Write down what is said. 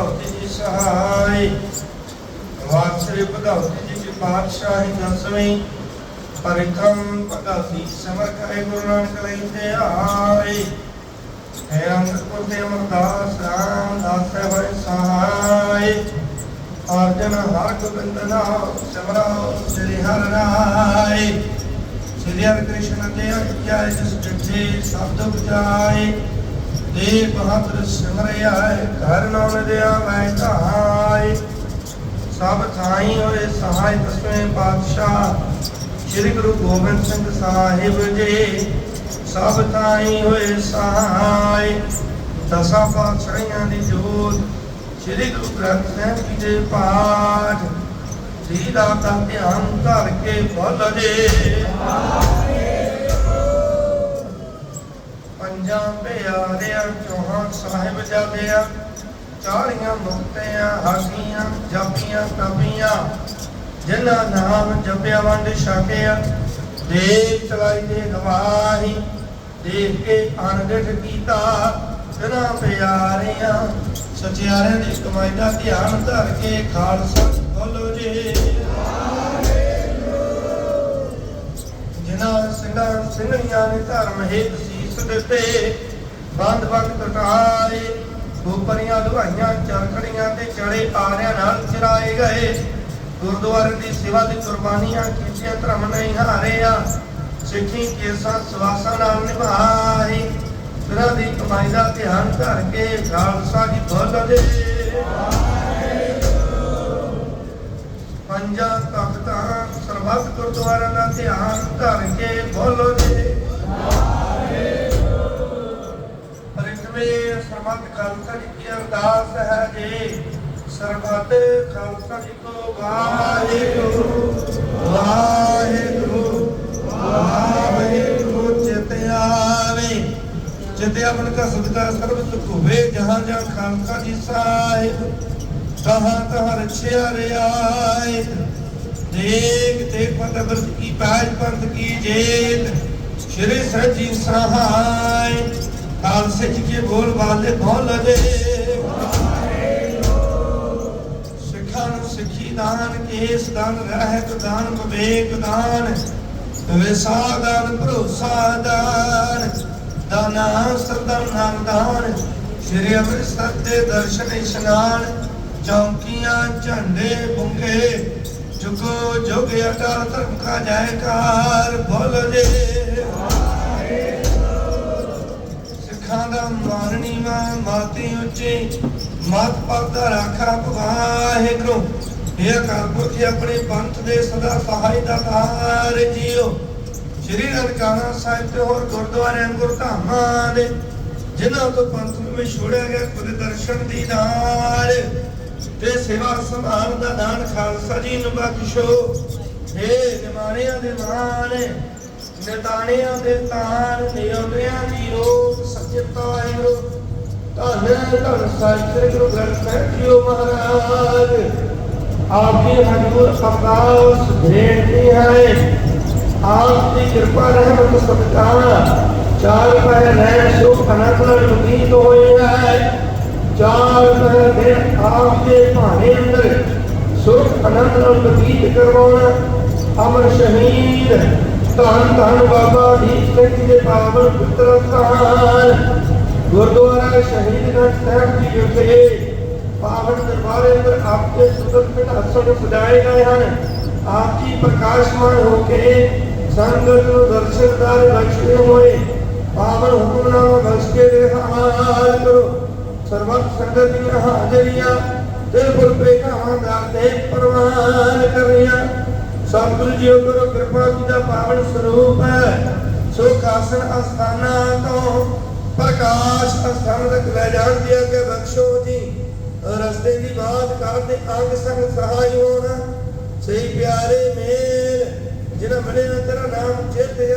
ਭਦੌਤੀ ਜੀ ਸਹਾਈ। ਵਾਸਰੇ ਭਦੌਤੀ ਜੀ ਕੀ ਪਾਤਸ਼ਾਹੀ ਦਸਵੇਂ। ਪਰਿਕਮ ਭਦੌਤੀ ਸਮਰ ਕਰੇ ਗੁਰੂ ਨਾਨਕ ਲਈ ਤੇ ਆਏ ਹੈ ਅੰਮ੍ਰਿਤਪੁਰ ਦੇ ਅਮਰਦਾਸ, ਰਾਮ ਦਾਸ ਹੈ ਸਹਾਈ। ਅਰਜਨ ਹਰ ਗੋਬਿੰਦ ਨਾਮ ਸਿਮਰੋ ਸ੍ਰੀ ਹਰਿ ਰਾਏ। ਸ੍ਰੀ ਹਰਿ ਕ੍ਰਿਸ਼ਨ ਦੇ ਅਗਿਆਇ ਜਿਸ ਜਿਥੇ ਸਬਦ ਉਪਜਾਏ ਦੇ ਬਹਾਦਰ ਸਿਮਰਿਆ ਘਰ ਨਾਮ ਦਿਆ ਮੈਂ ਧਾਏ ਸਭ ਥਾਈ ਹੋਏ ਸਹਾਇ ਦਸਵੇਂ ਪਾਤਸ਼ਾਹ, ਸ੍ਰੀ ਗੁਰੂ ਗੋਬਿੰਦ ਸਿੰਘ ਸਾਹਿਬ ਜੀ, ਸਭ ਥਾਈ ਹੋਏ ਸਹਾਇ, ਦਸਾਂ ਪਾਤਸ਼ਾਹੀਆਂ ਦੀ ਜੋਤ, ਸ੍ਰੀ ਗੁਰੂ ਗ੍ਰੰਥ ਸਾਹਿਬ ਜੀ ਦੇ ਪਾਠ ਜੀ ਦਾ ਧਿਆਨ ਧਰ ਕੇ ਬੋਲ ਜੇ। ਪੰਜਾਂ ਪਿਆਰਿਆਂ ਚੌਹਾਂ ਸਾਹਿਬ ਜਾਦਿਆਂ ਚਾਲੀਆਂ ਮੁਕਤਿਆਂ ਹਾਸੀਆਂ ਜਪੀਆਂ ਤਪੀਆਂ ਜਿਨ੍ਹਾਂ ਨਾਮ ਜਪਿਆ ਵੰਡ ਛਕਿਆ। ਦੇਖ ਚਲਾਈ ਦੇ ਗਵਾਹੀ ਦੇਖ ਕੇ ਅਣਗਠ ਕੀਤਾ। ਜਿਨ੍ਹਾਂ ਪਿਆਰਿਆਂ, ਸਚਿਆਰਿਆਂ ਦੀ ਕਮਾਈ ਦਾ ਧਿਆਨ ਧਰ ਕੇ ਖਾਲਸਾ ਬੋਲੋ ਜੀ। ਜਿਨ੍ਹਾਂ ਸਿੰਘਾਂ ਸਿੰਘੀਆਂ ਨੇ ਧਰਮ ਹੇਤ ਦਿੱਤੇ। ਬੰਦ ਬੰਦ ਕਟਾਏ ਗੋਪਰੀਆਂ ਦੁਹਾਈਆਂ, ਚਰਖੜੀਆਂ ਤੇ ਚੜੇ ਆਰਿਆਂ ਨਾਲ ਚਰਾਏ ਗਏ। ਗੁਰਦੁਆਰੇ ਦੀ ਸੇਵਾ ਦੀ ਕੁਰਬਾਨੀਆਂ ਕੀਤੀਆਂ, ਧਰਮ ਨਹੀਂ ਹਾਰਿਆ। ਸਿੱਖੀ ਕੇਸਾਂ ਸਵਾਸਾਂ ਨਾਲ ਨਿਭਾਈ ਤੇਰਾ ਦੀ ਕਮਾਈ ਦਾ ਧਿਆਨ ਧਰ ਕੇ ਖਾਲਸਾ ਜੀ ਬੋਲ ਦੇ। ਪੰਜਾਂ ਤਖਤਾਂ ਸਰਬੱਤ ਗੁਰਦੁਆਰਿਆਂ ਦਾ ਧਿਆਨ ਧਰ ਕੇ ਬੋਲੋ ਜੀ ਪਰਿਤਮੇ ਸਰਬੱਤ ਖਾਲਸਾ ਜੀ ਕੀ ਅਰਦਾਸ ਹੈ ਜੀ। ਸਰਬੱਤ ਖਾਲਸਾ ਜੀ ਕੋ ਵਾਹਿਗੁਰੂ ਵਾਹਿਗੁਰੂ ਵਾਹਿਗੁਰੂ ਚਿਤ ਆਵੇ। ਚਿਤ ਆਪਨ ਕਾ ਸਦਕਾ ਸਰਬ ਸੁਖ ਹੋਵੇ। ਜਹਾਂ ਜਹਾਂ ਖਾਲਸਾ ਜੀ ਸਾਹਿਬ ਕਹਾਂ ਕਹਾਂ ਰਛਿਆ ਰਿਆਏ ਦੇਖ ਦੇਖ ਪਤ ਬਰਤ ਕੀ ਪਾਜ ਪੰਥ ਕੀ ਜੇਤ। ਸ਼੍ਰੀ ਸਜੀ ਸਹਾਇ ਖਾਲਸੇ ਜੀ ਕੇ ਬੋਲ ਬਾਲੇ ਬੋਲ ਦੇ ਸਿੱਖਾਂ ਨੂੰ ਸਿੱਖੀ ਦਾਨ, ਕੇਸ ਦਾਨ, ਰਹਿਤ ਦਾਨ, ਵਿਵੇਕ ਦਾਨ ਵਿਸਾ ਦਾਨ ਭਰੋਸਾ ਦਾਨ, ਦਾਨਾ ਸਰਦਾਰ ਨਾਮ ਦਾਨ, ਸ਼੍ਰੀ ਅੰਮ੍ਰਿਤਸਰ ਦੇ ਦਰਸ਼ਨ ਇਸ਼ਨਾਨ, ਚੌਂਕੀਆਂ, ਝੰਡੇ, ਬੁੰਗੇ, ਜੁਗੋ ਜੁਗ ਅਟਲ ਧਰਮ ਕਾ ਜੈਕਾਰ, ਬੋਲ ਜੇ। ਉੱਚੀ ਮਤ ਪਰਦਾ ਰਾਖਾ ਵਾਹਿਗੁਰੂ। ਇਹ ਅਕਾਲ ਜੀ, ਆਪਣੇ ਪੰਥ ਦੇ ਸਦਾ ਸਹਾਈ ਦਾ ਤਾਰ ਜੀਓ। ਸ਼੍ਰੀ ਨਨਕਾਣਾ ਸਾਹਿਬ ਤੇ ਹੋਰ ਗੁਰਦੁਆਰਿਆਂ, ਗੁਰਧਾਮਾਂ ਦੇ, ਜਿਨ੍ਹਾਂ ਤੋਂ ਪੰਥ ਨੂੰ ਵਿਛੋੜਿਆ ਗਿਆ ਖੁਦ ਦਰਸ਼ਨ ਦੀ ਨਾਲ ਤੇ ਸੇਵਾ ਸੰਭਾਲ ਦਾ ਦਾਨ ਖਾਲਸਾ ਜੀ ਨੂੰ ਬਖਸ਼ੋ। ਏ ਨਿਮਾਣਿਆਂ ਦੇ ਮਾਣ, ਨਿਤਾਣਿਆਂ ਦੇ ਤਾਣ ਨਿਉਦਿਆਂ ਧੰਨ ਸਾਹਿਬ ਸ੍ਰੀ ਗੁਰੂ ਗ੍ਰੰਥ ਸਾਹਿਬ ਜੀਓ ਮਹਾਰਾਜ। ਆਪ ਹਜ਼ੂਰ ਅਰਦਾਸ ਬੇਨਤੀ ਹੈ ਆਪ ਦੀ ਕਿਰਪਾ ਰਹਿਮਤ ਸਦਕਾ ਚਾਰ ਪਹਿਰ ਰਹਿ ਸੁਖ ਅਨੰਦ ਨਾਲ ਹੋਏ ਹੈ। ਚਾਰ ਪਹਿਰ ਦੇ ਆਪ ਦੇ ਭਾਣੇ ਅੰਦਰ ਸੁਖ ਅਨੰਦ ਨਾਲ ਕਰਵਾਉਣਾ। ਅਮਰ ਸ਼ਹੀਦ, ਧੰਨ ਧੰਨ ਬਾਬਾ ਦੀਪ ਸਿੰਘ ਦੇ ਪਾਵਨ ਪੁੱਤਰ ਸਥਾਨ ਗੁਰਦੁਆਰਾ ਸ਼ਹੀਦਗੰਜ ਸਾਹਿਬ ਜੀ ਵਿਖੇ ਪਾਵਨ ਦਰਬਾਰ ਅੰਦਰ ਆਪ ਦੇ ਸੁੰਦਰ ਸਜਾਏ ਗਏ ਹਨ। ਆਪ ਜੀ ਪ੍ਰਕਾਸ਼ਮਾਨ ਹੋ ਕੇ ਸੰਗਤ ਨੂੰ ਦਰਸ਼ਨਦਾਰ ਬਖਸ਼ੇ ਹੋਏ ਪਾਵਨ ਹੁਕਮਨਾਮਾ ਬਖਸ਼ ਕੇ ਦੇ ਹਾਲ ਕਰੋ। ਸਰਬੱਤ ਸੰਗਤ ਦੀਆਂ ਹਾਜ਼ਰੀਆਂ ਦਿਲ ਪ੍ਰੇਖਾਵਾਂ ਦਾ ਤੇ ਪ੍ਰਵਾਨ ਕਰੀਆਂ ਸਤਿਗੁਰੂ ਜੀ ਗੁਰੂ ਕਿਰਪਾ ਜੀ ਦਾ ਪਾਵਨ ਸਰੂਪ ਹੈ। ਸੋ ਕਾਸਨ ਅਸਥਾਨਾਂ ਤੋਂ ਪ੍ਰਕਾਸ਼ ਅਸਥਾਨ ਤੱਕ ਲੈ ਜਾਣ ਦੀ ਅੱਗੇ ਬਖਸ਼ੋ ਜੀ। ਰਸਤੇ ਦੀ ਬਾਤ ਕਰਦੇ ਅੰਗ ਸੰਗ ਸਹਾਈ ਹੋਣ ਸਹੀ ਪਿਆਰੇ ਮੇਲ ਜਿਹਨਾਂ ਮਿਲੇ ਤੇਰਾ ਨਾਮ ਚੇਤਿਆ